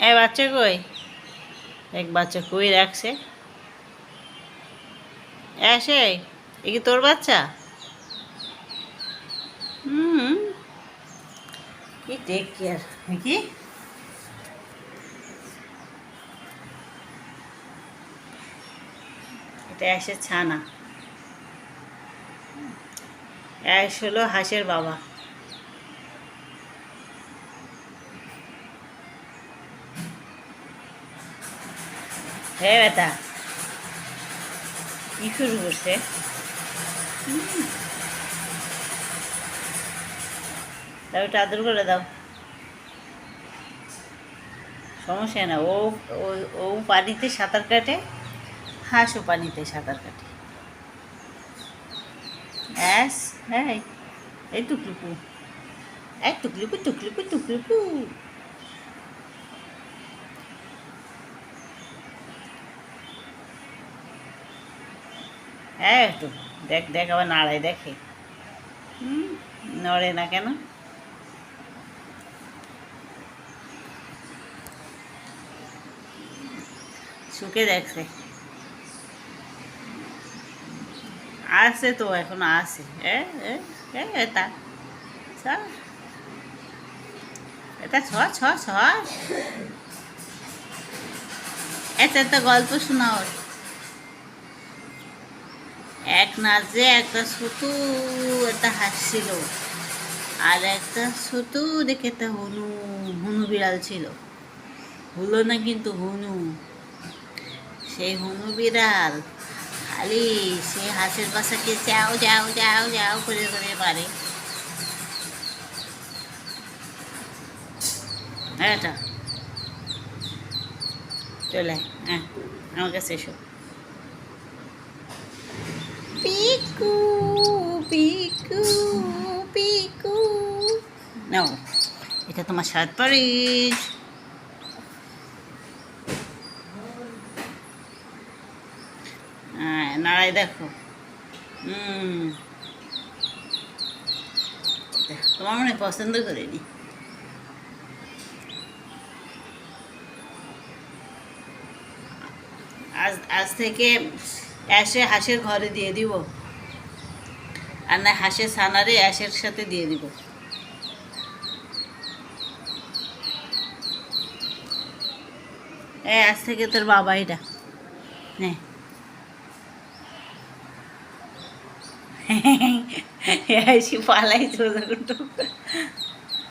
এ বাচ্চা কই? এক বাচ্চা কই রাখছে? আসে এ কি তোর বাচ্চা? হুম, কি টেক কেয়ার কি এটা অ্যাশের ছানা। অ্যাশ হলো হাঁসের বাবা। হ্যাঁ বেটা। কি শুরু করছে। দাও আদর করে দাও। সমস্যা না, ও, ও- পানিতে সাঁতার কাটে, হাঁসও পানিতে সাঁতার কাটে। ব্যাস হ্যাঁ এই টুকলুকু এই টুকলুকু টুকলুকু টুকলুকু। হ্যাঁ একটু দেখ দেখ আবার নাড়ায় দেখে। হুম। নড়ে না কেন? শুকে দেখছে। আসে তো এখন আসে এটা। এটা ছ ছ ছ এটা একটা গল্প শোনাও। এক নাচে একটা সুতু, একটা হাসছিল আর একটা সুতু দেখে একটা হনু হনু বিড়াল ছিল। হলো না কিন্তু হনু। সেই হনু বিড়াল খালি সে হাঁসের বাসাকে যাও যাও যাও যাও করে করে পারে এটা। চলে হ্যাঁ আমার কাছে এসো। নাও, এটা তোমার শার্ট পারিস। হ্যাঁ নাড়াই দেখো। হুম। তোমার মনে পছন্দ করিনি। আজ আজ থেকে অ্যাশে হাঁসের ঘরে দিয়ে দিব। আর না হাঁসের ছানারে অ্যাশের সাথে দিয়ে দিব। এ আজ থেকে তোর বাবা এটা। হ্যাঁ হাসি পালাই চলে